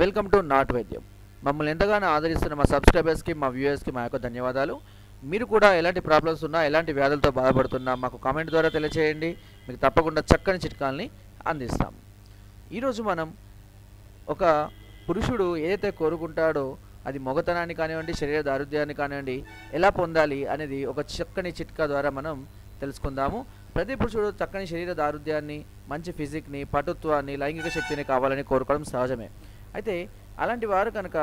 Welcome to not వైద్యం. మమ్మల్ని ఎంతగానో ఆదరిస్తున్న మా సబ్స్క్రైబర్స్కి మా వ్యూయర్స్కి మా యొక్క ధన్యవాదాలు. మీరు కూడా ఎలాంటి ప్రాబ్లమ్స్ ఉన్నా ఎలాంటి వ్యాధులతో బాధపడుతున్నా మాకు కామెంట్ ద్వారా తెలియచేయండి. మీకు తప్పకుండా చక్కని చిట్కాల్ని అందిస్తాం. ఈరోజు మనం ఒక పురుషుడు ఏదైతే కోరుకుంటాడో అది మొగతనాన్ని కానివ్వండి శరీర దారుద్యాన్ని కానివ్వండి ఎలా పొందాలి అనేది ఒక చక్కని చిట్కా ద్వారా మనం తెలుసుకుందాము. ప్రతి పురుషుడు చక్కని శరీర దారుద్యాన్ని మంచి ఫిజిక్ని పటుత్వాన్ని లైంగిక శక్తిని కావాలని కోరుకోవడం సహజమే. అయితే అలాంటి వారు కనుక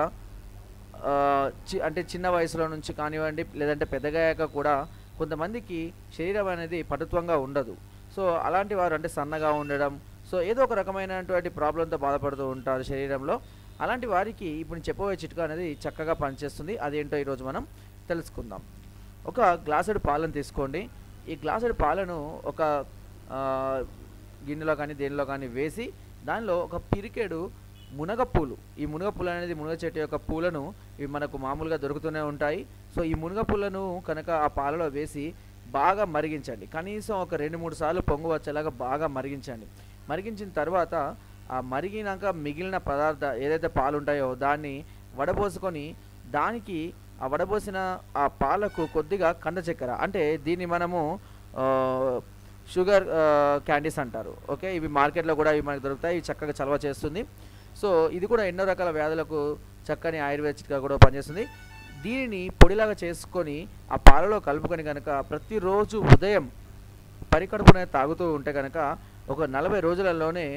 చి అంటే చిన్న వయసులో నుంచి కానివ్వండి లేదంటే పెద్దగయ్యాక కూడా కొంతమందికి శరీరం అనేది పటుత్వంగా ఉండదు. సో అలాంటి వారు అంటే సన్నగా ఉండడం సో ఏదో ఒక రకమైనటువంటి ప్రాబ్లంతో బాధపడుతూ ఉంటారు శరీరంలో. అలాంటి వారికి ఇప్పుడు చెప్పబోయే చిట్కా అనేది చక్కగా పనిచేస్తుంది. అదేంటో ఈరోజు మనం తెలుసుకుందాం. ఒక గ్లాసుడు పాలను తీసుకోండి. ఈ గ్లాసుడు పాలను ఒక గిన్నెలో కానీ దేనిలో కానీ వేసి దానిలో ఒక పిరికెడు మునగ పూలు ఈ మునగ పూలు అనేది మునగ చెట్టు యొక్క పూలను ఇవి మనకు మామూలుగా దొరుకుతూనే ఉంటాయి. సో ఈ మునగ పూలను కనుక ఆ పాలలో వేసి బాగా మరిగించండి. కనీసం ఒక రెండు మూడు సార్లు పొంగు వచ్చేలాగా బాగా మరిగించండి. మరిగించిన తర్వాత ఆ మరిగినాక మిగిలిన పదార్థ ఏదైతే పాలు ఉంటాయో దాన్ని వడబోసుకొని దానికి ఆ వడబోసిన ఆ పాలకు కొద్దిగా కంద చక్కెర. అంటే దీన్ని మనము షుగర్ క్యాండీస్ అంటారు. ఓకే? ఇవి మార్కెట్లో కూడా ఇవి మనకు దొరుకుతాయి. ఇవి చక్కగా చలవ చేస్తుంది. సో ఇది కూడా ఎన్నో రకాల వ్యాధులకు చక్కని ఆయుర్వేద చిట్కా కూడా పనిచేస్తుంది. దీనిని పొడిలాగా చేసుకొని ఆ పాలలో కలుపుకొని కనుక ప్రతిరోజు ఉదయం పరికడుపున తాగుతూ ఉంటే కనుక ఒక నలభై రోజులలోనే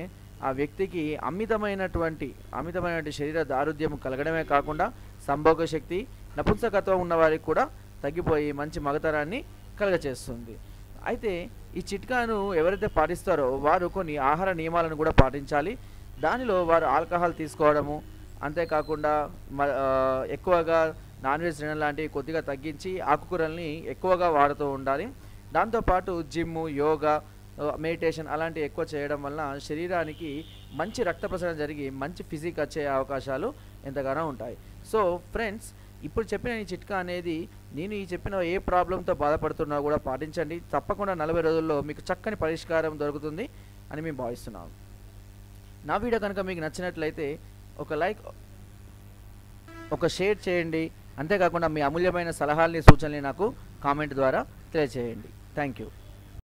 ఆ వ్యక్తికి అమితమైనటువంటి అమితమైనటువంటి శరీర దారుద్యం కలగడమే కాకుండా సంభోగ శక్తి నపుంసకత్వం ఉన్నవారికి కూడా తగ్గిపోయి మంచి మగతరాన్ని కలగచేస్తుంది. అయితే ఈ చిట్కాను ఎవరైతే పాటిస్తారో వారు కొన్ని ఆహార నియమాలను కూడా పాటించాలి. దానిలో వారు ఆల్కహాల్ తీసుకోవడము అంతేకాకుండా మ- ఎక్కువగా నాన్ వెజ్ తినడం లాంటివి కొద్దిగా తగ్గించి ఆకుకూరల్ని ఎక్కువగా వాడుతూ ఉండాలి. దాంతోపాటు జిమ్ యోగా మెడిటేషన్ అలాంటివి ఎక్కువ చేయడం వలన శరీరానికి మంచి రక్త ప్రసరణ జరిగి మంచి ఫిజిక్ వచ్చే అవకాశాలు ఎంతగానో ఉంటాయి. సో ఫ్రెండ్స్ ఇప్పుడు చెప్పిన ఈ చిట్కా అనేది నేను ఈ చెప్పిన ఏ ప్రాబ్లంతో బాధపడుతున్నా కూడా పాటించండి. తప్పకుండా నలభై రోజుల్లో మీకు చక్కని పరిష్కారం దొరుకుతుంది అని మేము భావిస్తున్నాం నా వీడియో కనుక మీకు నచ్చినట్లయితే ఒక లైక్ ఒక షేర్ చేయండి. అంతేకాకుండా మీ అమూల్యమైన సలహాలని సూచనలు నాకు కామెంట్ ద్వారా తెలియజేయండి థ్యాంక్ యూ.